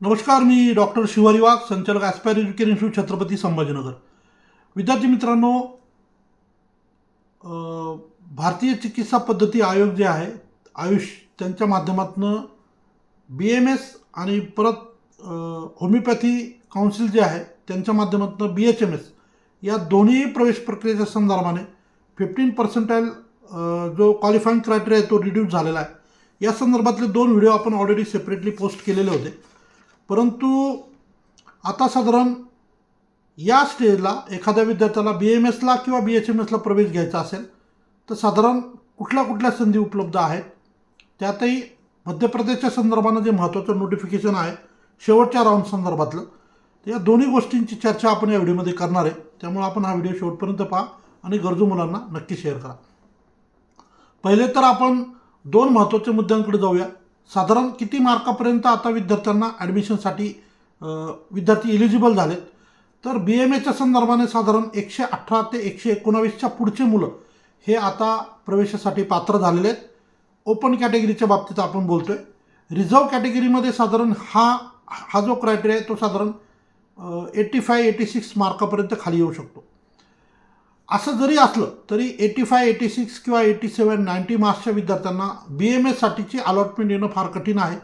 नमस्कार मी डॉक्टर शिवारी वाघ संचालक Aspire Education Institute Chhatrapati Sambhajinagar. विद्यार्थी मित्रांनो भारतीय चिकित्सा पद्धती आयोग जे आहे आयुष त्यांच्या माध्यमातून बी एम एस आणि परत होमिओपॅथी काउन्सिल जे आहे त्यांच्या माध्यमातून बी एच एम एस या दोन्ही प्रवेश प्रक्रियेच्या संदर्भाने फिफ्टीन पर्सेंटाईल जो क्वालिफाईंग क्रायटेरिया आहे तो रिड्यूस झालेला आहे. या संदर्भातले दोन व्हिडिओ आपण ऑलरेडी सेपरेटली पोस्ट केलेले होते. परंतु आता साधारण या स्टेजला एखाद्या विद्यार्थ्याला बी एम एसला किंवा बी एच एम एसला प्रवेश घ्यायचा असेल तर साधारण कुठल्या कुठल्या संधी उपलब्ध आहेत? त्यातही मध्य प्रदेशच्या संदर्भानं जे महत्त्वाचं नोटिफिकेशन आहे शेवटच्या राऊंड संदर्भातलं तर या दोन्ही गोष्टींची चर्चा आपण या व्हिडिओमध्ये करणार आहे. त्यामुळे आपण हा व्हिडिओ शेवटपर्यंत पहा आणि गरजू मुलांना नक्की शेअर करा. पहिले तर आपण दोन महत्त्वाच्या मुद्द्यांकडे जाऊया. साधारण किती मार्कापर्यंत आता विद्यार्थ्यांना ॲडमिशनसाठी विद्यार्थी इलिजिबल झालेत? तर बी एम एच्या संदर्भाने साधारण एकशे अठरा ते एकशे एकोणावीसच्या पुढचे मुलं हे आता प्रवेशासाठी पात्र झालेले आहेत. ओपन कॅटेगरीच्या बाबतीत आपण बोलतो आहे रिझर्व कॅटेगरीमध्ये साधारण हा हा जो क्रायटेरिया आहे तो साधारण एटी फाय एटी सिक्स मार्कापर्यंत खाली येऊ शकतो. असं जरी असलं तरी एटी फाय एटी सिक्स किंवा एटी सेवन नाईन्टी मार्क्सच्या विद्यार्थ्यांना बी एम एससाठीची अलॉटमेंट येणं फार कठीण आहे.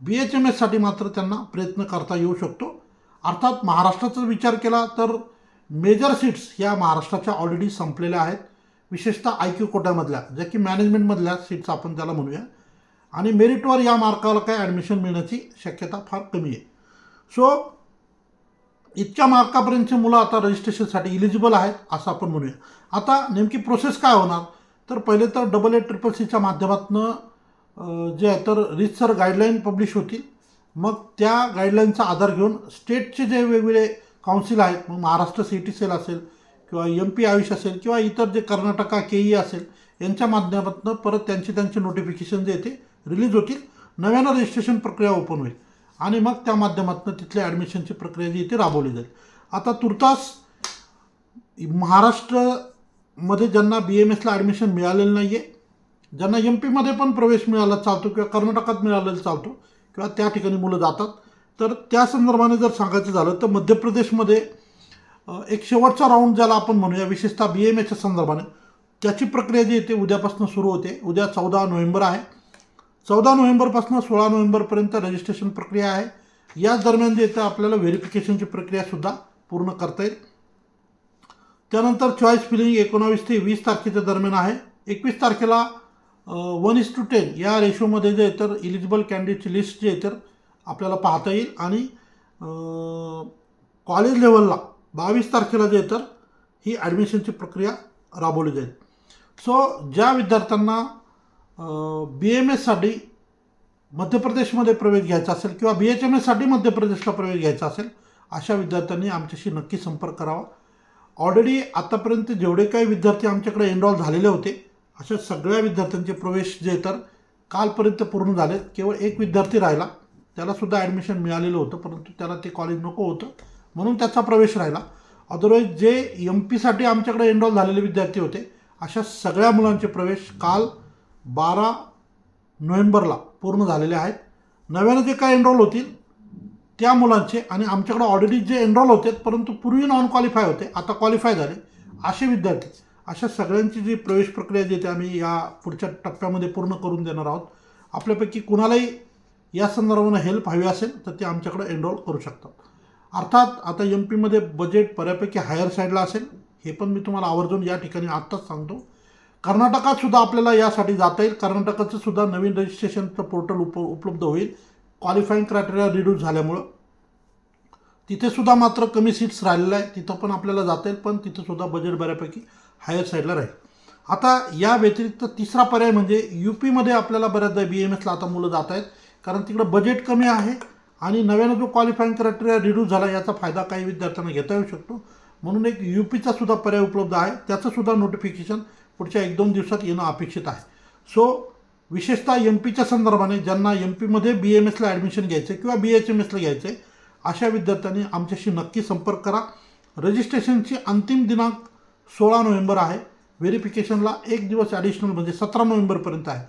बी एच एम एससाठी मात्र त्यांना प्रयत्न करता येऊ शकतो. अर्थात महाराष्ट्राचा विचार केला तर मेजर सीट्स या महाराष्ट्राच्या ऑलरेडी संपलेल्या आहेत. विशेषतः आय क्यू कोट्यामधल्या ज्या की मॅनेजमेंटमधल्या सीट्स आपण त्याला म्हणूया. आणि मेरिटवर या मार्काला काय ॲडमिशन मिळण्याची शक्यता फार कमी आहे. सो इतक्या मार्कापर्यंतची मुलं आता रजिस्ट्रेशनसाठी इलिजिबल आहेत असं आपण म्हणूया. आता नेमकी प्रोसेस काय होणार? तर पहिले तर डबल ए ट्रिपल सीच्या माध्यमातून जे आहे तर रितसर गाईडलाईन पब्लिश होतील मग त्या गाईडलाईनचा आधार घेऊन स्टेटचे जे वेगवेगळे काउन्सिल आहेत मग महाराष्ट्र सी टी सेल असेल किंवा एम पी आयुष असेल किंवा इतर जे कर्नाटका के ई असेल यांच्या माध्यमातून परत त्यांचे त्यांचे नोटिफिकेशन जे येते ते रिलीज होतील. नव्यानं रजिस्ट्रेशन प्रक्रिया ओपन होईल. आणि मग त्या माध्यमातून तिथल्या ॲडमिशनची प्रक्रिया जी इथे ती राबवली जाईल. आता तुर्तास महाराष्ट्रमध्ये ज्यांना बी एम एसला ॲडमिशन मिळालेलं नाही आहे ज्यांना एम पीमध्ये पण प्रवेश मिळाला चालतो किंवा कर्नाटकात मिळालेला चालतो किंवा त्या ठिकाणी मुलं जातात तर त्या संदर्भाने जर सांगायचं झालं तर मध्य प्रदेशमध्ये एक शेवटचा राऊंड ज्याला आपण म्हणूया विशेषतः बी एम एच्या संदर्भाने त्याची प्रक्रिया जी आहे ते उद्यापासून सुरू होते. उद्या चौदा नोव्हेंबर आहे. चौदा नोव्हेंबरपासून सोळा नोव्हेंबरपर्यंत रजिस्ट्रेशन प्रक्रिया आहे. याच दरम्यान जे येतं आपल्याला व्हेरिफिकेशनची प्रक्रियासुद्धा पूर्ण करता येईल. त्यानंतर चॉईस फिलिंग एकोणावीस ते वीस तारखेच्या दरम्यान आहे. एकवीस तारखेला वन इज टू टेन या रेशोमध्ये जे आहे तर इलिजिबल कॅन्डिडेटची लिस्ट जे आहे तर आपल्याला पाहता येईल. आणि कॉलेज लेवलला बावीस तारखेला जे आहे तर ही ॲडमिशनची प्रक्रिया राबवली जाईल. सो ज्या विद्यार्थ्यांना बी एम एससाठी मध्य प्रदेशमध्ये प्रवेश घ्यायचा असेल किंवा बी एच एम एससाठी मध्य प्रदेशला प्रवेश घ्यायचा असेल अशा विद्यार्थ्यांनी आमच्याशी नक्की संपर्क करावा. ऑलरेडी आतापर्यंत जेवढे काही विद्यार्थी आमच्याकडे एनरॉल झालेले होते अशा सगळ्या विद्यार्थ्यांचे प्रवेश जे तर कालपर्यंत पूर्ण झाले केवळ एक विद्यार्थी राहिला त्यालासुद्धा ॲडमिशन मिळालेलं होतं परंतु त्याला ते कॉलेज नको होतं म्हणून त्याचा प्रवेश राहिला. अदरवाईज जे एम पीसाठी आमच्याकडे एनरॉल झालेले विद्यार्थी होते अशा सगळ्या मुलांचे प्रवेश काल बारा नोव्हेंबरला पूर्ण झालेले आहेत. नव्याने जे काय एनरोल होतील त्या मुलांचे आणि आमच्याकडे ऑलरेडी जे एनरोल होते परंतु पूर्वी नॉन क्वालिफाय होते आता क्वालिफाय झाले. असे विद्यार्थी अशा सगळ्यांची जी प्रवेश प्रक्रिया जी ते आम्ही या पुढच्या टप्प्यामध्ये पूर्ण करून देणार आहोत. आपल्यापैकी कुणालाही या संदर्भानं हेल्प हवी असेल तर ते आमच्याकडे एनरोल करू शकतात. अर्थात आता एम पीमध्ये बजेट बऱ्यापैकी हायर साईडला असेल हे पण मी तुम्हाला आवर्जून या ठिकाणी आत्ताच सांगतो. कर्नाटकात सुद्धा आपल्याला यासाठी जाता येईल. कर्नाटकाचं सुद्धा नवीन रजिस्ट्रेशनचं पोर्टल उप उपलब्ध होईल. क्वालिफाईंग क्रायटेरिया रिड्यूस झाल्यामुळं. तिथे सुद्धा मात्र कमी सीट्स राहिलेल्या आहे तिथं पण आपल्याला जाता येईल पण तिथं सुद्धा बजेट बऱ्यापैकी हायर साईडला राहील. आता या व्यतिरिक्त तिसरा पर्याय म्हणजे यू पीमध्ये आपल्याला बऱ्याचदा बी एम एसला आता मुलं जात आहेत. कारण तिकडं बजेट कमी आहे आणि नव्यानं जो क्वालिफाईंग क्रायटेरिया रिड्यूस झाला याचा फायदा काही विद्यार्थ्यांना घेता येऊ शकतो. म्हणून एक यू पीचा सुद्धा पर्याय उपलब्ध आहे. त्याचं सुद्धा नोटिफिकेशन पुढच्या एक दोन दिवसात येणं अपेक्षित आहे. सो विशेषतः एम पीच्या संदर्भाने ज्यांना एम पीमध्ये बी एम एसला ॲडमिशन घ्यायचं किंवा बी एच एम एसला घ्यायचं आहे अशा विद्यार्थ्यांनी आमच्याशी नक्की संपर्क करा. रजिस्ट्रेशनची अंतिम दिनांक सोळा नोव्हेंबर आहे. व्हेरिफिकेशनला एक दिवस ॲडिशनल म्हणजे सतरा नोव्हेंबरपर्यंत आहे.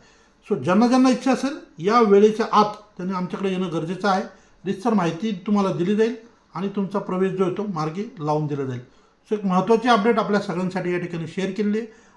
सो ज्यांना ज्यांना इच्छा असेल या वेळेच्या आत त्यांनी आमच्याकडे येणं गरजेचं आहे. रितसर माहिती तुम्हाला दिली जाईल आणि तुमचा प्रवेश जो आहे तो मार्गी लावून दिला जाईल. सो एक महत्त्वाची अपडेट आपल्या सगळ्यांसाठी या ठिकाणी शेअर केलेली आहे.